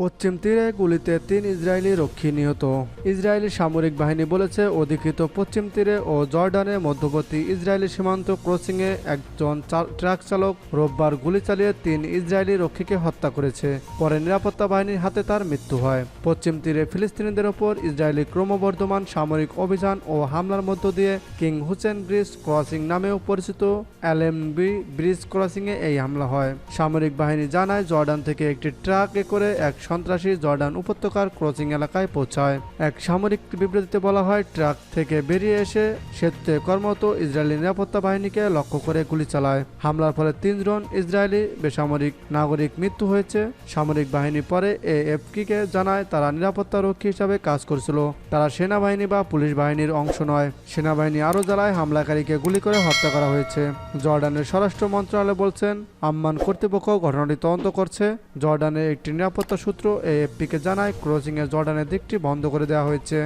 পশ্চিম তীরে গুলিতে তিন ইসরায়েলি রক্ষী নিহত। ইসরায়েলি সামরিক বাহিনী বলেছে, অধিকৃত পশ্চিম তীরে ও জর্ডানের মধ্যবর্তী ইসরায়েলি সীমান্ত ক্রসিংয়ে একজন ট্রাক চালক রোববার গুলি চালিয়ে তিন ইসরায়েলি রক্ষীকে হত্যা করেছে। পরে নিরাপত্তা বাহিনীর হাতে তার মৃত্যু হয়। পশ্চিম তীরে ফিলিস্তিনিদের ওপর ইসরায়েলি ক্রমবর্ধমান সামরিক অভিযান ও হামলার মধ্য দিয়ে কিং হুসেন ব্রিজ ক্রসিং নামেও পরিচিত এলএমবি ব্রিজ ক্রসিংয়ে এই হামলা হয়। সামরিক বাহিনী জানায়, জর্ডান থেকে একটি ট্রাকে করে এক সন্ত্রাসী জর্ডান উপত্যকার ক্রসিং এলাকায় পৌঁছায়। এক সামরিক বিবৃতিতে বলা হয়, ট্রাক থেকে বেরিয়ে এসে সেতুতে কর্মরত ইসরায়েলি নিরাপত্তা বাহিনীকে লক্ষ্য করে গুলি চালায়। হামলার ফলে তিনজন ইসরায়েলি বেসামরিক নাগরিক মৃত্যু হয়েছে। সামরিক বাহিনী পরে এএফকিকে জানায়, তারা নিরাপত্তা রক্ষী হিসাবে কাজ করছিল। তারা সেনাবাহিনী বা পুলিশ বাহিনীর অংশ নয়। সেনাবাহিনী আরও জানায়, হামলাকারীকে গুলি করে হত্যা করা হয়েছে। জর্ডানের স্বরাষ্ট্র মন্ত্রণালয় বলছেন, আম্মান কর্তৃপক্ষ ঘটনাটি তদন্ত করছে। জর্ডানের একটি নিরাপত্তা সূত্র এএফপিকে জানায় ক্রসিংয়ে জর্ডানের দিকটি বন্ধ করে দেওয়া হয়েছে।